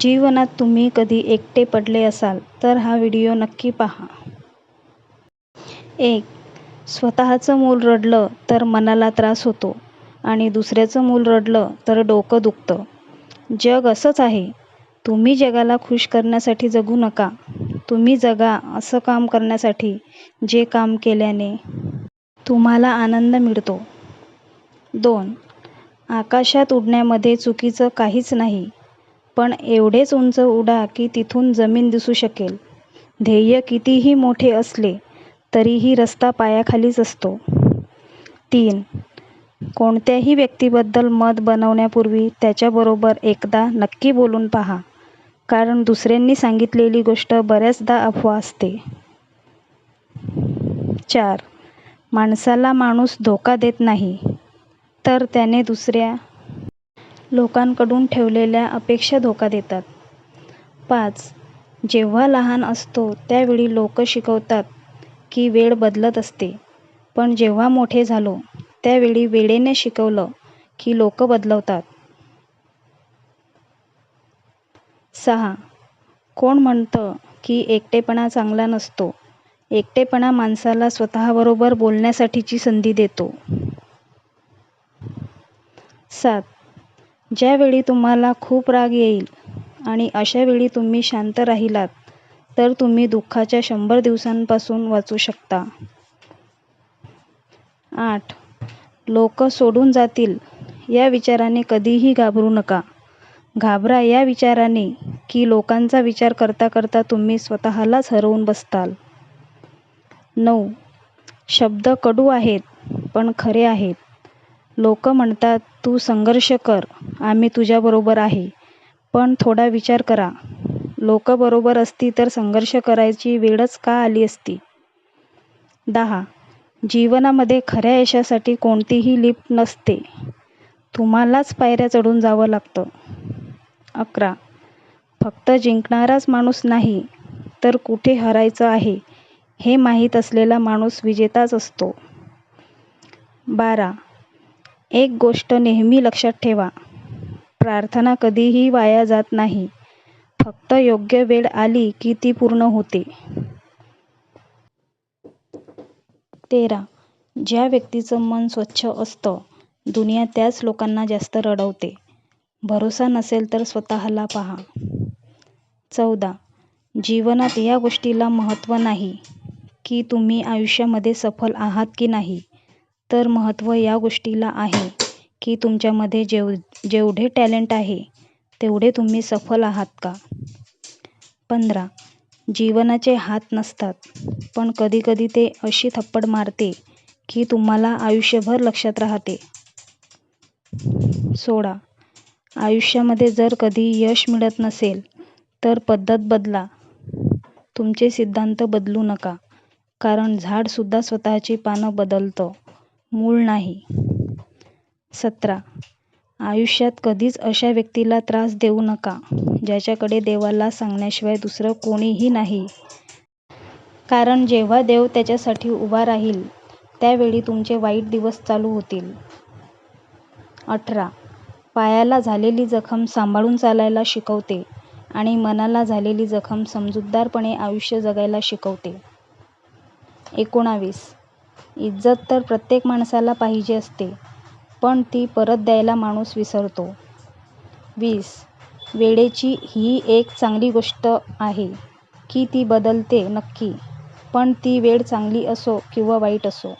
जीवनात तुम्ही कधी एकटे पडले असाल तर हा व्हिडिओ नक्की पहा. एक स्वतःचं मूल रडलं तर मनाला त्रास होतो आणि दुसऱ्याचं मूल रडलं तर डोकं दुखतं. जग असंच आहे. तुम्ही जगाला खुश करण्यासाठी जगू नका. तुम्ही जगा असं काम करण्यासाठी जे काम केल्याने तुम्हाला आनंद मिळतो. दोन आकाशात उडण्यामध्ये चुकीचं काहीच नाही. पण एवढेच उंच उडा की तिथून जमीन दिसू शकेल. ध्येय कितीही मोठे असले तरीही रस्ता पायाखालीच असतो. तीन कोणत्याही व्यक्तीबद्दल मत बनवण्यापूर्वी त्याच्याबरोबर एकदा नक्की बोलून पहा. कारण दुसऱ्यांनी सांगितलेली गोष्ट बऱ्याचदा अफवा असते. चार माणसाला माणूस धोका देत नाही, तर त्याने दुसऱ्या लोकांकडून ठेवलेल्या अपेक्षा धोका देतात. पाच जेव्हा लहान असतो त्यावेळी लोक शिकवतात की वेळ बदलत असते. पण जेव्हा मोठे झालो त्यावेळी वेळेने शिकवलं की लोक बदलतात. सहा कोण म्हणतं की एकटेपणा चांगला नसतो? एकटेपणा माणसाला स्वतःबरोबर बोलण्यासाठीची संधी देतो. सात ज्यावेळी तुम्हाला खूप राग येईल आणि अशा वेळी तुम्ही शांत राहिलात तर तुम्ही दुःखाच्या शंभर दिवसांपासून वाचू शकता. आठ लोक सोडून जातील या विचाराने कधीही घाबरू नका. घाबरा या विचाराने की लोकांचा विचार करता करता तुम्ही स्वतःलाच हरवून बसताल. नऊ शब्द कडू आहेत पण खरे आहेत. लोक म्हणतात तू संघर्ष कर, आम्ही तुझ्याबरोबर आहे. पण थोडा विचार करा, लोक बरोबर असती तर संघर्ष करायची वेळच का आली असती? दहा जीवनामध्ये खऱ्या यशासाठी कोणतीही लिफ्ट नसते. तुम्हालाच पायऱ्या चढून जावं लागतं. अकरा फक्त जिंकणाराच माणूस नाही तर कुठे हरायचं आहे हे माहीत असलेला माणूस विजेताच असतो. बारा एक गोष्ट नेहमी लक्षात ठेवा, प्रार्थना कधीही वाया जात नाही. फक्त योग्य वेळ आली की ती पूर्ण होते. तेरा ज्या व्यक्तीचं मन स्वच्छ असतं दुनिया त्याच लोकांना जास्त रडवते. भरोसा नसेल तर स्वतःला पहा. चौदा जीवनात या गोष्टीला महत्त्व नाही की तुम्ही आयुष्यामध्ये सफल आहात की नाही, तर महत्त्व या गोष्टीला आहे की तुमच्यामध्ये जेव जेवढे टॅलेंट आहे तेवढे तुम्ही सफल आहात का? पंधरा जीवनाचे हात नसतात, पण कधीकधी ते अशी थप्पड मारते की तुम्हाला आयुष्यभर लक्षात राहते. सोळा आयुष्यामध्ये जर कधी यश मिळत नसेल तर पद्धत बदला. तुमचे सिद्धांत बदलू नका. कारण झाडसुद्धा स्वतःची पानं बदलतं, मूळ नाही. सतरा आयुष्यात कधीच अशा व्यक्तीला त्रास देऊ नका ज्याच्याकडे देवाला सांगण्याशिवाय दुसरं कोणीही नाही. कारण जेव्हा देव त्याच्यासाठी उभा राहील त्यावेळी तुमचे वाईट दिवस चालू होतील. अठरा पायाला झालेली जखम सांभाळून चालायला शिकवते आणि मनाला झालेली जखम समजूतदारपणे आयुष्य जगायला शिकवते. एकोणावीस इज्जत तर प्रत्येक माणसाला पाहिजे असते, पण ती परत द्यायला माणूस विसरतो. वीस वेळेची ही एक चांगली गोष्ट आहे की ती बदलते नक्की, पण ती वेळ चांगली असो किंवा वाईट असो.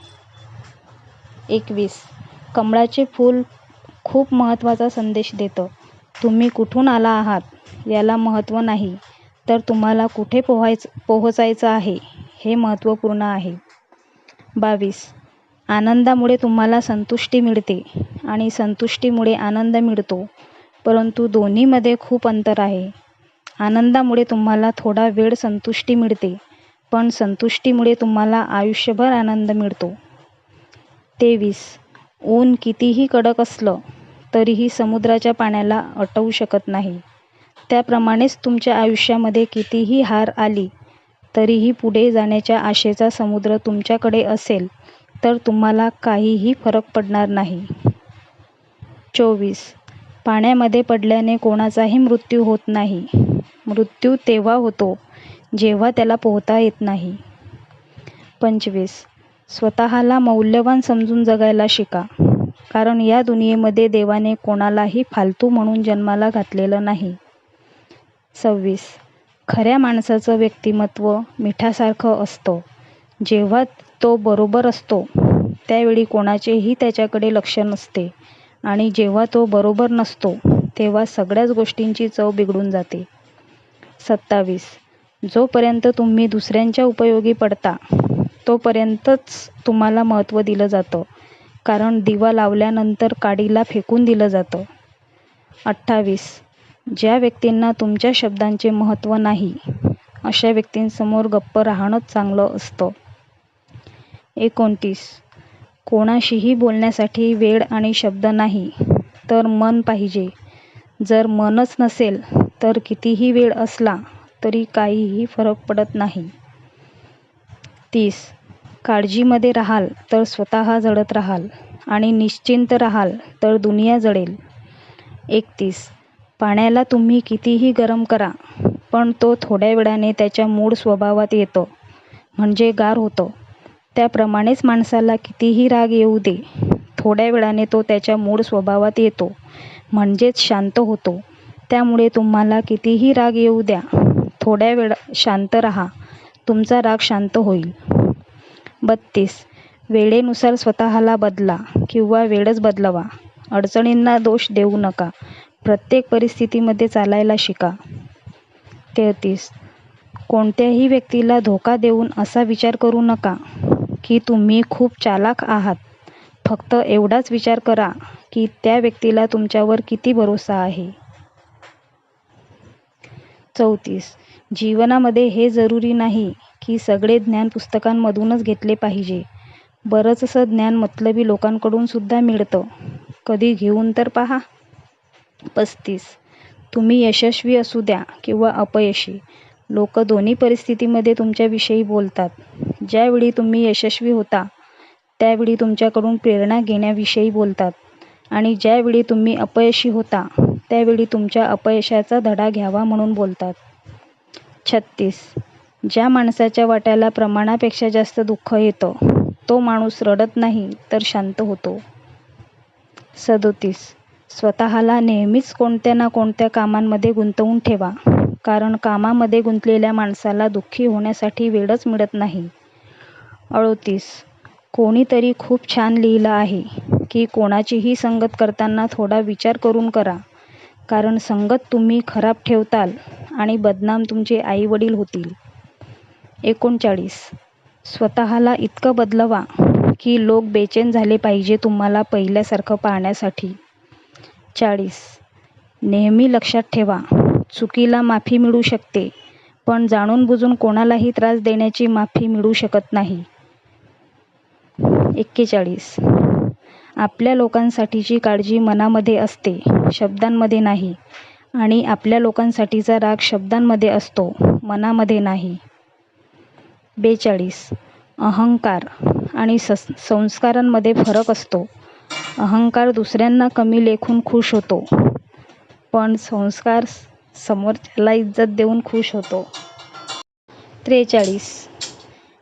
एकवीस कमळाचे फूल खूप महत्त्वाचा संदेश देतं. तुम्ही कुठून आला आहात याला महत्त्व नाही, तर तुम्हाला कुठे पोहोचायचं आहे हे महत्त्वपूर्ण आहे. बावीस आनंदामुळे तुम्हाला संतुष्टी मिळते आणि संतुष्टीमुळे आनंद मिळतो, परंतु दोन्हीमध्ये खूप अंतर आहे. आनंदामुळे तुम्हाला थोडा वेळ संतुष्टी मिळते, पण संतुष्टीमुळे तुम्हाला आयुष्यभर आनंद मिळतो. तेवीस ऊन कितीही कडक असलं तरीही समुद्राच्या पाण्याला अटवू शकत नाही, त्याप्रमाणेच तुमच्या आयुष्यामध्ये कितीही हार आली तरीही पुढे जाण्याच्या आशेचा समुद्र तुमच्याकडे असेल तर तुम्हाला काहीही फरक पडणार नाही. चोवीस. पाण्यामध्ये पडल्याने कोणाचाही मृत्यू होत नाही. मृत्यू तेव्हा होतो जेव्हा त्याला पोहता येत नाही. पंचवीस. स्वतःला मौल्यवान समजून जगायला शिका कारण या दुनियेमध्ये देवाने कोणालाही फालतू म्हणून जन्माला घातलेलं नाही. सव्वीस. खऱ्या माणसाचं व्यक्तिमत्व मिठासारखं असतं. जेव्हा तो बरोबर असतो त्यावेळी कोणाचेही त्याच्याकडे लक्ष नसते. आणि जेव्हा तो बरोबर नसतो तेव्हा सगळ्याच गोष्टींची चव बिघडून जाते. सत्तावीस. जोपर्यंत तुम्ही दुसऱ्यांच्या उपयोगी पडता तोपर्यंतच तुम्हाला महत्त्व दिलं जातं. कारण दिवा लावल्यानंतर काडीला फेकून दिलं जातं. अठ्ठावीस. ज्या व्यक्तींना तुमच्या शब्दांचे महत्त्व नाही अशा व्यक्तींसमोर गप्प राहणंच चांगलं असतं. एकोणतीस. कोणाशीही बोलण्यासाठी वेळ आणि शब्द नाही तर मन पाहिजे. जर मनच नसेल तर कितीही वेळ असला तरी काहीही फरक पडत नाही. तीस. काळजीमध्ये राहाल तर स्वतः जळत राहाल आणि निश्चिंत राहाल तर दुनिया जडेल. एकतीस. पाण्याला तुम्ही कितीही गरम करा पण तो थोड्या वेळाने त्याच्या मूळ स्वभावात येतो म्हणजे गार होतो. त्याप्रमाणेच माणसाला कितीही राग येऊ दे थोड्या वेळाने तो त्याच्या मूळ स्वभावात येतो म्हणजेच शांत होतो. त्यामुळे तुम्हाला कितीही राग येऊ द्या थोड्या वेळ शांत राहा तुमचा राग शांत होईल. बत्तीस. वेळेनुसार स्वतःला बदला किंवा वेळच बदलवा. अडचणींना दोष देऊ नका. प्रत्येक परिस्थितीमध्ये चालायला शिका. तेहतीस. कोणत्याही व्यक्तीला धोका देऊन असा विचार करू नका की तुम्ही खूप चालाख आहात. फक्त एवढाच विचार करा की त्या व्यक्तीला तुमच्यावर किती भरोसा आहे. चौतीस. जीवनामध्ये हे जरुरी नाही की सगळे ज्ञान पुस्तकांमधूनच घेतले पाहिजे. बरंचसं ज्ञान मतलबी लोकांकडून सुद्धा मिळतं. कधी घेऊन तर पहा. पस्तीस. तुम्ही यशस्वी असू द्या किंवा अपयशी. लोक दोन्ही परिस्थितीमध्ये तुमच्याविषयी बोलतात. ज्यावेळी तुम्ही यशस्वी होता त्यावेळी तुमच्याकडून प्रेरणा घेण्याविषयी बोलतात. आणि ज्यावेळी तुम्ही अपयशी होता त्यावेळी तुमच्या अपयशाचा धडा घ्यावा म्हणून बोलतात. छत्तीस. ज्या माणसाच्या वाट्याला प्रमाणापेक्षा जास्त दुःख येतं तो माणूस रडत नाही तर शांत होतो. सदोतीस. स्वतःला नेहमीच कोणत्या ना कोणत्या कामांमध्ये गुंतवून ठेवा. कारण कामामध्ये गुंतलेल्या माणसाला दुःखी होण्यासाठी वेळच मिळत नाही. अडोतीस. कोणीतरी खूप छान लिहिलं आहे की कोणाचीही संगत करताना थोडा विचार करून करा. कारण संगत तुम्ही खराब ठेवताल आणि बदनाम तुमचे आईवडील होतील. एकोणचाळीस. स्वतःला इतकं बदलवा की लोक बेचैन झाले पाहिजे तुम्हाला पहिल्यासारखं पाहण्यासाठी. चाळीस. नेहमी लक्षात ठेवा चुकीला माफी मिळू शकते पण जाणून बुजून कोणालाही त्रास देण्याची माफी मिळू शकत नाही. एक्केचाळीस. आपल्या लोकांसाठीची काळजी मनामध्ये असते शब्दांमध्ये नाही आणि आपल्या लोकांसाठीचा राग शब्दांमध्ये असतो मनामध्ये नाही. बेचाळीस. अहंकार आणि सस संस्कारांमध्ये फरक असतो. अहंकार दुसऱ्यांना कमी लेखून खुश होतो. पण संस्कार समोरच्याला इज्जत देऊन खुश होतो. त्रेचाळीस.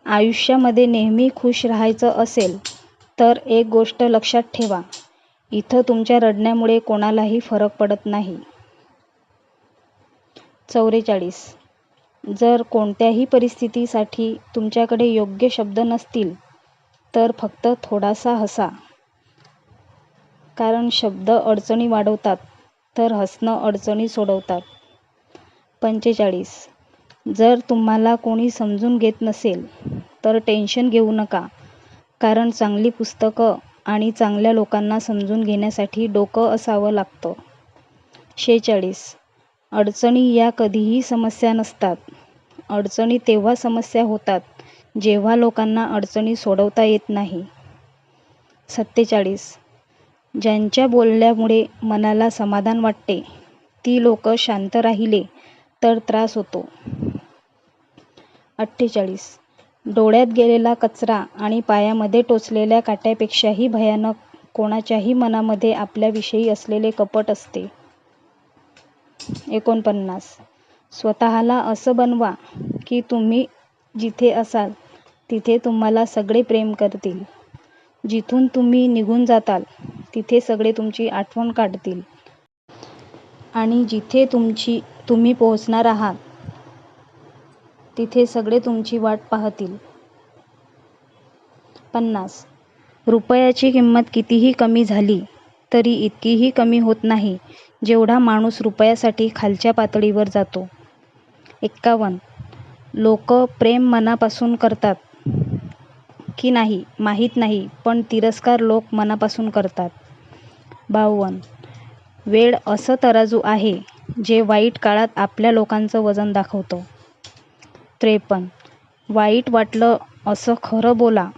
आयुष्यामध्ये नेहमी खुश राहायचं असेल तर एक गोष्ट लक्षात ठेवा. इथं तुमच्या रडण्यामुळे कोणालाही फरक पडत नाही. चौवेचाळीस जर कोणत्याही परिस्थितीसाठी तुमच्याकडे योग्य शब्द नसतील तर फक्त थोडासा हसा. कारण शब्द अडचणी वाढवतात तर हसणं अडचणी सोडवतात. पंचेचाळीस. जर तुम्हाला कोणी समजून घेत नसेल तर टेन्शन घेऊ नका. कारण चांगली पुस्तकं आणि चांगल्या लोकांना समजून घेण्यासाठी डोकं असावं लागतं. शेहेचाळीस. अडचणी या कधीही समस्या नसतात. अडचणी तेव्हा समस्या होतात जेव्हा लोकांना अडचणी सोडवता येत नाही. सत्तेचाळीस. ज्यांच्या बोलल्यामुळे मनाला समाधान वाटते ती लोक शांत राहिले तर त्रास होतो अठ्ठेचाळीस डोळ्यात गेलेला कचरा आणि पायामध्ये टोचलेल्या काट्यापेक्षाही भयानक कोणाच्याही मनामध्ये आपल्याविषयी असलेले कपट असते. एकोणपन्नास स्वतःला असं बनवा की तुम्ही जिथे असाल तिथे तुम्हाला सगळे प्रेम करतील. जिथून तुम्ही निघून जाताल तिथे सगळे तुमची आठवण काढतील. आणि जिथे तुमची तुम्ही पोहोचणार आहात तिथे सगळे तुमची वाट पाहतील. पन्नास रुपयाची किंमत कितीही कमी झाली तरी इतकीही कमी होत नाही जेवढा माणूस रुपयासाठी खालच्या पातळीवर जातो. एक्कावन्न लोक प्रेम मनापासून करतात की नाही माहीत नाही पण तिरस्कार लोक मनापासून करतात. बावन्न वेळ असं तराजू आहे जे वाईट काळात आपल्या लोकांचं वजन दाखवतं. त्रेपन्न वाईट वाटलं असं खरं बोला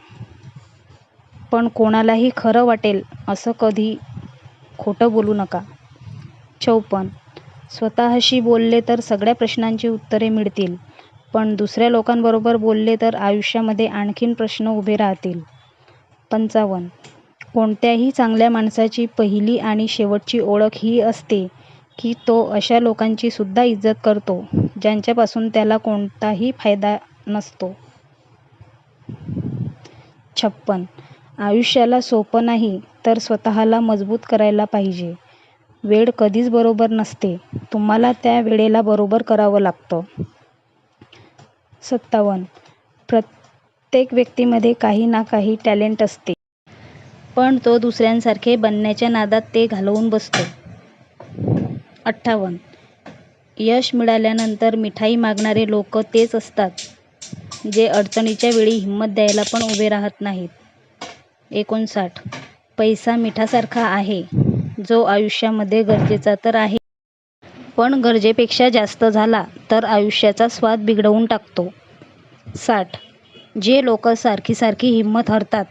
पण कोणालाही खरं वाटेल असं कधी खोटं बोलू नका. चौपन्न स्वतःशी बोलले तर सगळ्या प्रश्नांची उत्तरे मिळतील पण दुसऱ्या लोकांबरोबर बोलले तर आयुष्यामध्ये आणखीन प्रश्न उभे राहतील. पंचावन्न कोणत्याही चांगल्या माणसाची पहिली आणि शेवटची ओळख ही असते की तो अशा लोकांची सुद्धा इज्जत करतो ज्यांच्यापासून त्याला कोणताही फायदा नसतो. छप्पन आयुष्याला सोपं नाही तर स्वतःला मजबूत करायला पाहिजे. वेळ कधीच बरोबर नसते तुम्हाला त्या वेळेला बरोबर करावं लागतं. सत्तावन्न प्रत्येक व्यक्तीमध्ये काही ना काही टॅलेंट असते. पण तो दुसऱ्यांसारखे बनण्याच्या नादात ते घालवून बसतो. अठ्ठावन्न यश मिळाल्यानंतर मिठाई मागणारे लोक तेच असतात जे अडचणीच्या वेळी हिंमत द्यायला पण उभे राहत नाहीत. एकोणसाठ पैसा मिठासारखा आहे जो आयुष्यामध्ये गरजेचा तर आहे. पण गरजेपेक्षा जास्त झाला तर आयुष्याचा स्वाद बिघडवून टाकतो. साठ जे लोक सारखी सारखी हिंमत हरतात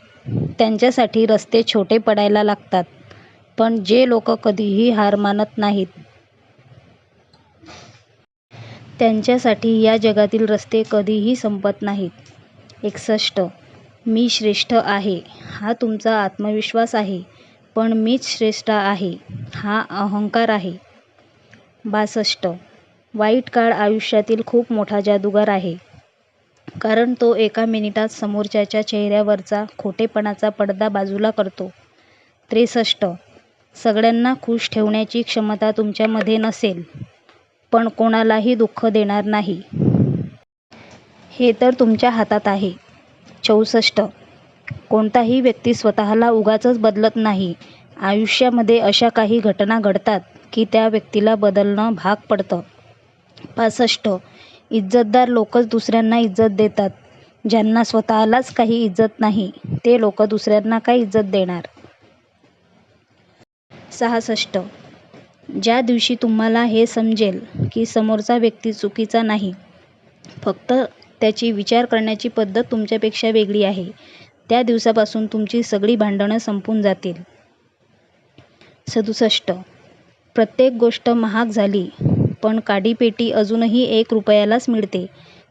त्यांच्यासाठी रस्ते छोटे पडायला लागतात. पण जे लोक कधीही हार मानत नाहीत. त्यांच्यासाठी या जगातील रस्ते कधीही संपत नाहीत. एकसष्ट. मी श्रेष्ठ आहे. हा तुमचा आत्मविश्वास आहे. पण मीच श्रेष्ठ आहे. हा अहंकार आहे. बासष्ट. वाईट काळ आयुष्यातील खूप मोठा जादूगार आहे. कारण तो एका मिनिटात समोरच्याच्या चेहऱ्यावरचा खोटेपणाचा पडदा बाजूला करतो. त्रेसष्ट सगळ्यांना खुश ठेवण्याची क्षमता तुमच्यामध्ये नसेल पण कोणालाही दुःख देणार नाही. हे तर तुमच्या हातात आहे. चौसष्ट कोणताही व्यक्ती स्वतःला उगाचच बदलत नाही आयुष्यामध्ये अशा काही घटना घडतात की त्या व्यक्तीला बदलणं भाग पडतं. पासष्ट इज्जतदार लोकच दुसऱ्यांना इज्जत देतात ज्यांना स्वतःलाच काही इज्जत नाही ते लोक दुसऱ्यांना काय इज्जत देणार. सहासष्ट ज्या दिवशी तुम्हाला हे समजेल की समोरचा व्यक्ती चुकीचा नाही फक्त त्याची विचार करण्याची पद्धत तुमच्यापेक्षा वेगळी आहे त्या दिवसापासून तुमची सगळी भांडणं संपून जातील. सदुसष्ट प्रत्येक गोष्ट महाग झाली पण काडीपेटी अजूनही एक रुपयालाच मिळते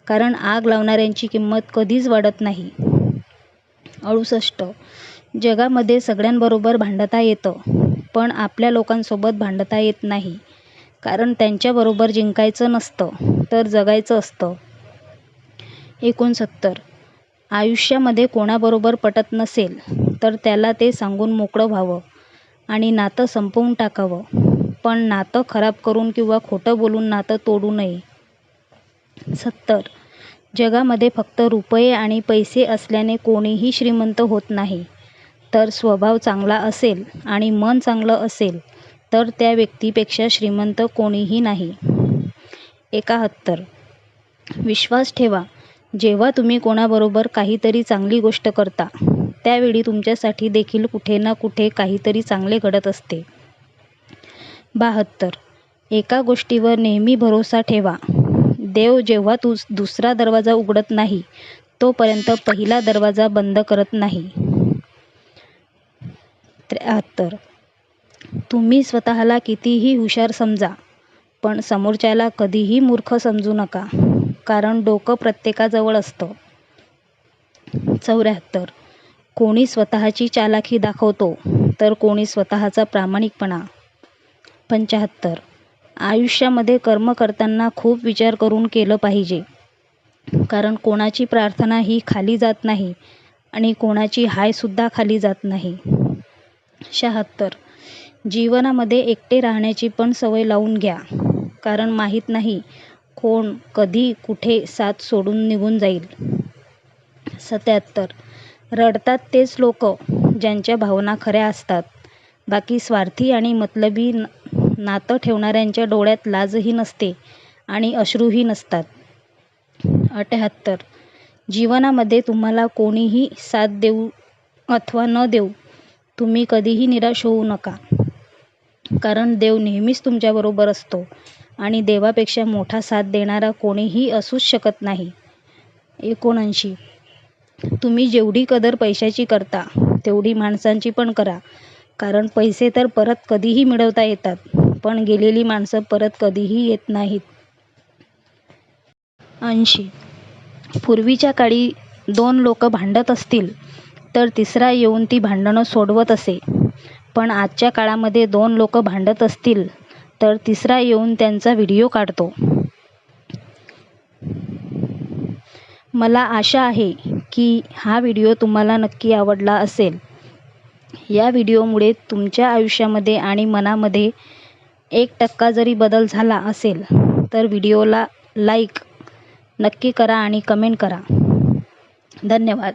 कारण आग लावणाऱ्यांची किंमत कधीच वाढत नाही. अडुसष्ट जगामध्ये सगळ्यांबरोबर भांडता येतं पण आपल्या लोकांसोबत भांडता येत नाही कारण त्यांच्याबरोबर जिंकायचं नसतं तर जगायचं असतं. एकोणसत्तर आयुष्यामध्ये कोणाबरोबर पटत नसेल तर त्याला ते सांगून मोकळं व्हावं आणि नातं संपवून टाकावं पण नातं खराब करून किंवा खोटं बोलून नातं तोडू नये. सत्तर जगामध्ये फक्त रुपये आणि पैसे असल्याने कोणीही श्रीमंत होत नाही तर स्वभाव चांगला असेल आणि मन चांगलं असेल तर त्या व्यक्तीपेक्षा श्रीमंत कोणीही नाही. एकाहत्तर विश्वास ठेवा जेव्हा तुम्ही कोणाबरोबर काहीतरी चांगली गोष्ट करता त्यावेळी तुमच्यासाठी देखील कुठे ना कुठे काहीतरी चांगले घडत असते. बाहत्तर. एका गोष्टीवर नेहमी भरोसा ठेवा. देव जेव्हा दुसरा दरवाजा उघडत नाही तोपर्यंत पहिला दरवाजा बंद करत नाही. त्र्याहत्तर. तुम्ही स्वतःला कितीही हुशार समजा पण समोरच्याला कधीही मूर्ख समजू नका कारण डोकं प्रत्येकाजवळ असतं. चौऱ्याहत्तर. कोणी स्वतःची चालाखी दाखवतो तर कोणी स्वतःचा प्रामाणिकपणा. पंच्याहत्तर आयुष्यामध्ये कर्म करताना खूप विचार करून केलं पाहिजे. कारण कोणाची प्रार्थना ही खाली जात नाही आणि कोणाची हायसुद्धा खाली जात नाही. शहात्तर. जीवनामध्ये एकटे राहण्याची पण सवय लावून घ्या. कारण माहीत नाही कोण कधी कुठे साथ सोडून निघून जाईल. सत्याहत्तर. रडतात तेच लोक ज्यांच्या भावना खऱ्या असतात. बाकी स्वार्थी आणि मतलबी न नातं ठेवणाऱ्यांच्या डोळ्यात लाजही नसते आणि अश्रूही नसतात. अठ्याहत्तर. जीवनामध्ये तुम्हाला कोणीही साथ देऊ अथवा न देऊ तुम्ही कधीही निराश होऊ नका. कारण देव नेहमीच तुमच्याबरोबर असतो आणि देवापेक्षा मोठा साथ देणारा कोणीही असूच शकत नाही. एकोणऐंशी. तुम्ही जेवढी कदर पैशाची करता तेवढी माणसांची पण करा कारण पैसे तर परत कधीही मिळवता येतात. पण गेलेली माणसं परत कधीही येत नाहीत. ऐंशी. पूर्वीच्या काळी दोन लोक भांडत असतील तर तिसरा येऊन ती भांडणं सोडवत असे. पण आजच्या काळामध्ये दोन लोक भांडत असतील तर तिसरा येऊन त्यांचा व्हिडिओ काढतो. मला आशा आहे की हा व्हिडिओ तुम्हाला नक्की आवडला असेल. या व्हिडिओमुळे तुमच्या आयुष्यामध्ये आणि मनामध्ये एक टक्का जरी बदल झाला असेल तर व्हिडिओला लाईक नक्की करा आणि कमेंट करा. धन्यवाद.